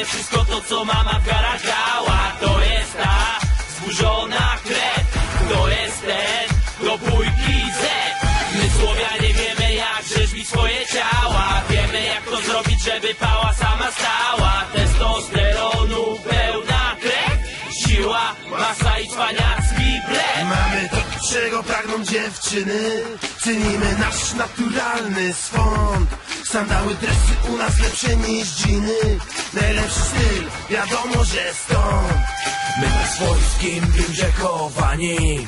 wszystko to, co mama w garach dała To jest ta zburzona krew. To jest ten do bójki Z. My Słowianie wiemy jak rzeźbić swoje ciała. Wiemy jak to zrobić, żeby pała sama stała. Testosteronu pełna krew Siła, masa i cwaniacki blef Mamy to, czego pragną dziewczyny Cenimy nasz naturalny swąd. Sandały, dresy u nas lepsze niż dżiny. Najlepszy styl, wiadomo, że stąd. My na swojskim wimrze chowani.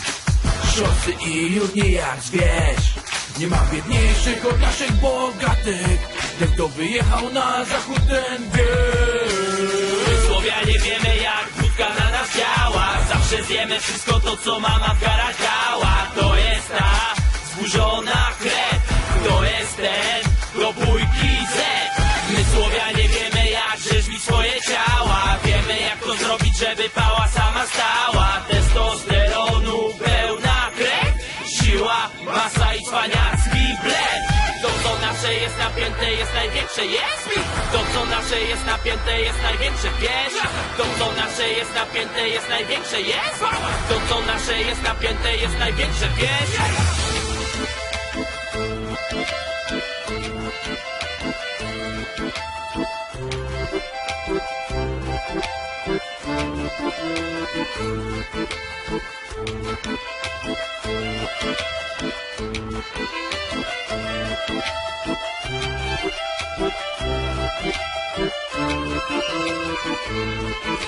Szosy i jurnie jak zwierz. Nie ma biedniejszych od naszych bogatych. Ten kto wyjechał na zachód ten wie. My wiemy jak wódka na nas działa. Zawsze zjemy wszystko to co mama w garach żeby pała sama stała. Testosteronu pełna krew Siła, masa i cwaniacki blef To co nasze jest napięte jest największe. Jest To co nasze jest napięte jest największe. Wiesz? To co nasze jest napięte jest największe. Jest! To co nasze jest napięte jest największe. Wiesz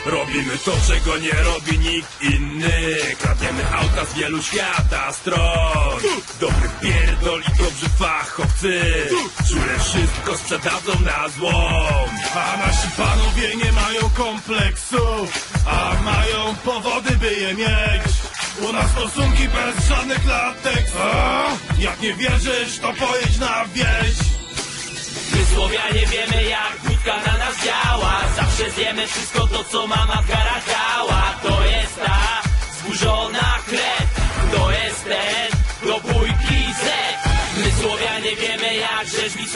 Robimy to, czego nie robi nikt inny. Kradniemy auta z wielu świata stron. Dobry pierdol i dobrzy fachowcy. Czule wszystko sprzedadzą na złom. A nasi panowie nie mają kompleksów, a mają powody, by je mieć. U nas stosunki bez żadnych latek. Jak nie wierzysz, to pojedź na wieś. My Słowianie wiemy jak wódka na nas działa Zawsze zjemy wszystko to co mama w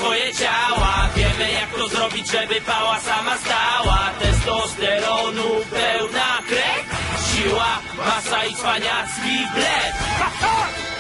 swoje ciała. Wiemy jak to zrobić, żeby pała sama stała. Testosteronu pełna krew Siła, masa i cwaniacki blef!